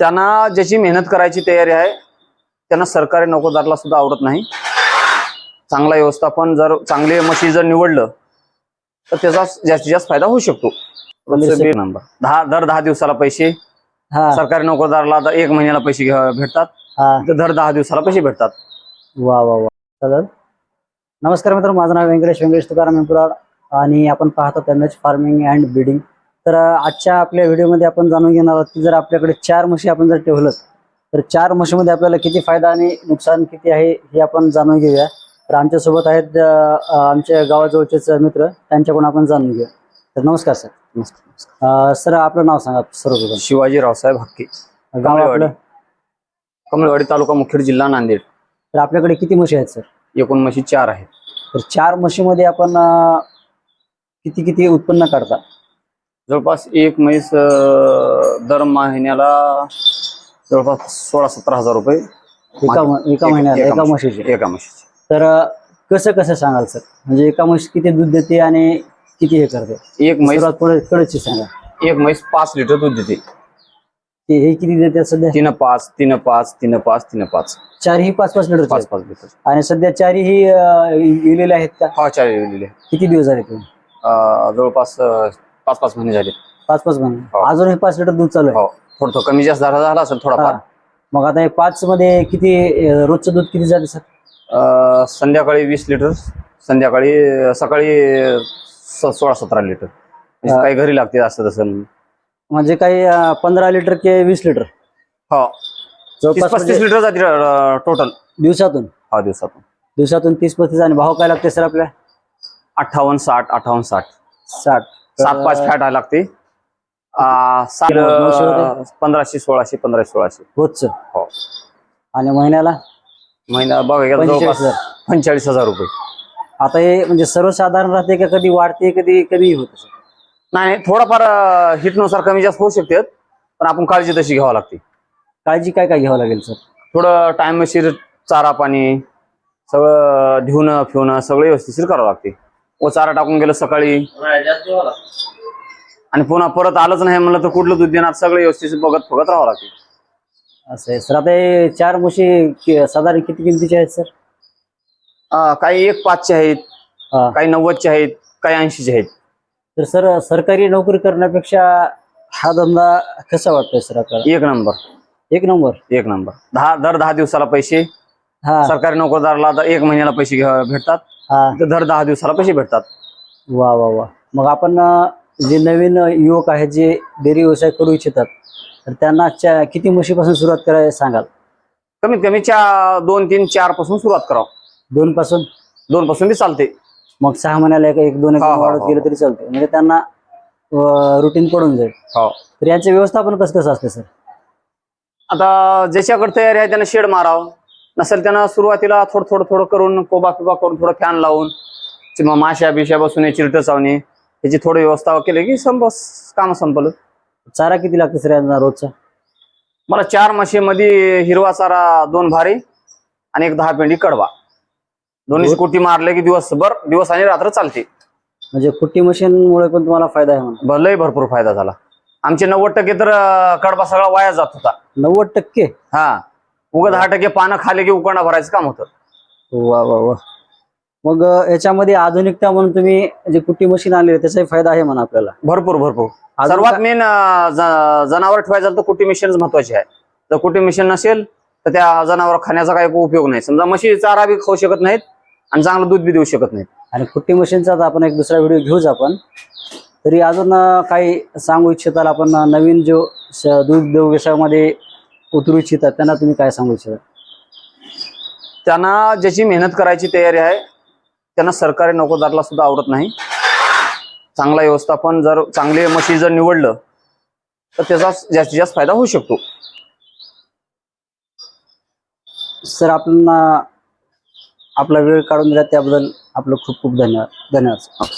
त्यांना ज्याची मेहनत करायची तयारी आहे त्यांना सरकारी नोकरदारला सुद्धा आवडत नाही. चांगला व्यवस्थापन जर चांगले मशी जर निवडलं तर त्याचा जास्तीत जास्त फायदा होऊ शकतो. म्हणजे नंबर. दहा दर दहा दिवसाला पैसे. हा. सरकारी नोकरदारला दर एक महिन्याला पैसे भेटतात. हा. तर दर दहा दिवसाला पैसे भेटतात. वा वा वा. चालेल. नमस्कार मित्र माझं नाव व्यंकटेश व्यंकटेश तुकाराम एम्पुराड आणि आपण पाहतो एच फार्मिंग अँड ब्रिडिंग तर आजच्या आपल्या व्हिडिओमध्ये आपण जाणून घेणार आहोत की जर आपल्याकडे चार म्हशी आपण जर ठेवलं तर चार म्हशीमध्ये आपल्याला किती फायदा आणि नुकसान किती आहे हे आपण जाणून घेऊया. तर आमच्यासोबत आहेत आमच्या गावाजवळचेच मित्र त्यांच्याकडून आपण जाणून घेऊया. तर नमस्कार सर. अं, सर आपलं नाव सांगा सर्वप्रथम. शिवाजी रावसाहेब हक्के गाव. आपलं? कमलवाडी तालुका मुखेड जिल्हा नांदेड. तर आपल्याकडे किती म्हशी आहेत सर? एकूण म्हशी चार आहेत. तर चार म्हशीमध्ये आपण किती किती उत्पन्न काढता? जवळपास एक म्हैस दर महिन्याला जवळपास सोळा सतरा हजार रुपये. एका एका महिन्याला एका म्हशीचे. एका म्हशीचे. तर कसं कसं सांगाल सर? म्हणजे एका म्हशी किती दूध देते आणि किती हे करते? एक म्हैस कडची सांगा. एक म्हैस पाच लिटर दूध देते. हे किती देते सध्या? तीन पाच तीन पाच तीन पाच तीन पाच. चारही पाच पाच लिटर पाच पाच लिटर आणि सध्या चारही इलेले आहेत का? हा चार लिहिलेले किती दिवस झाले तुम्ही? जवळपास पाच पाच महिने झाले. पाच पाच महिने. हो. अजून हे पाच लिटर दूध चालू आहे. हो. थोडं थोडं कमी जास्त झाला झाला असेल थोडाफार. हा. मग आता हे पाच मध्ये किती अं, रोजचं दूध किती जाते सर? अं, संध्याकाळी वीस लिटर संध्याकाळी अं, सकाळी अं, स- सोळा सतरा लिटर. म्हणजे हा. काही घरी लागते असं तसं. म्हणजे काही अं, पंधरा लिटर के वीस लिटर? हो. तीस जवळपास पस्तीस म्हणजे लिटर जाते टोटल. दिवसातून? हा दिवसातून. दिवसातून तीस पस्तीस आणि भाव काय लागते सर आपल्या? अठ्ठावन्न साठ अठ्ठावन्न साठ. साठ. सात पाच फॅट आहे लागते. आ, सात नऊशे अं, पंधराशे सोळाशे पंधराशे सोळाशे. रोजचं हो. आणि महिन्याला? महिना बघा पंचेचाळीस जवळपास हजार. पंचेचाळीस हजार रुपये. आता हे म्हणजे सर्वसाधारण राहते का कधी वाढते कधी कमी होते? नाही थोडाफार हिटनुसार कमी जास्त होऊ शकते पण आपण काळजी तशी घ्यावी लागते. काळजी काय काय घ्यावं लागेल सर? थोडं टाइमशीर चारा पाणी सगळं धुवणं फिवणं सगळं व्यवस्थिशीर करावं लागते. चारा टाकून गेलं सकाळी. आणि पुन्हा परत आलंच नाही म्हणलं तर कुठलं दूध देणार? सगळं व्यवस्थित बघत फगत राहावं लागते असं आहे. सर आता हे चार म्हशी कि- साधारण किती किमतीचे आहेत सर? अं, काही एक पाचचे आहेत हा. काही नव्वदचे आहेत काही ऐंशीचे आहेत. तर सर सरकारी नोकरी करण्यापेक्षा हा धंदा कसा वाटतोय सर आपल्याला? एक नंबर. एक नंबर? एक नंबर. दहा दर दहा दिवसाला पैसे. सरकारी नोकरदाराला दर एक महिन्याला पैसे भेटतात. हा. तर दर दहा दिवसाला पैसे भेटतात. वा वा वा. मग आपण जे नवीन युवक आहेत जे डेअरी व्यवसाय करू इच्छितात तर त्यांना किती म्हशीपासून सुरुवात करायला सांगाल? कमीत कमी चार दोन तीन चारपासून सुरुवात करावं. दोन पासून? दोन पासून बी चालते. मग सहा महिन्याला एक एक दोन एक वाढत गेलं. तरी चालते म्हणजे त्यांना रुटीन पडून जाईल. हो. तर यांचे व्यवस्थापन कसं कसं असते सर? आता ज्याच्याकडे तयारी आहे त्यानं शेड मारावं. नसेल त्यानं सुरुवातीला थोडं थोडं थोडं करून कोबा फिबा करून थोडं फॅन लावून किंवा माश्या बिश्या बसून चिरट चावणे त्याची थोडी व्यवस्था केली की संप काम संपलं. चारा किती लागते सर यांना रोजचा? मला चार म्हशीमध्ये हिरवा चारा दोन भारी आणि एक दहा पेंडी कडवा. दोन्ही कुटी मारले की दिवसभर दिवस आणि रात्र चालते. म्हणजे कुट्टी मशीनमुळे पण तुम्हाला फायदा आहे भलंही भरपूर फायदा झाला. आमचे नव्वद टक्के तर कडबा सगळा वाया जात होता. नव्वद टक्के? हा. उगा दहा टक्के पानं खाले की उकडा भरायचं काम होतं. वा वा वा. मग याच्यामध्ये आधुनिकता म्हणून तुम्ही जे कुट्टी मशीन आणले त्याचाही फायदा आहे म्हणा आपल्याला? भरपूर भरपूर. अजून सर्वात मेन जनावर ठेवायचं तर कुटी मिशन महत्त्वाचे आहे. जर कुटी मिशन नसेल तर त्या जनावर खाण्याचा काही उपयोग नाही. समजा म्हशी चारा बी खाऊ शकत नाहीत आणि चांगलं दूध बी देऊ शकत नाहीत. आणि कुट्टी मशीनचा आपण एक दुसरा व्हिडिओ घेऊच आपण. तरी अजून काही सांगू इच्छिताल आपण नवीन जो दूध व्यवसायामध्ये उतरू इच्छितात. त्यांना तुम्ही काय सांगू इच्छिता त्यांना ज्याची मेहनत करायची तयारी आहे त्यांना सरकारी नोकरदारला सुद्धा आवडत नाही. चांगला व्यवस्थापन जर चांगले म्हशी जर निवडलं तर त्याचा जास्तीत जास्त फायदा होऊ शकतो. सर आपण आपला वेळ काढून दिला त्याबद्दल आपलं खूप खूप धन्यवाद धन्यवाद.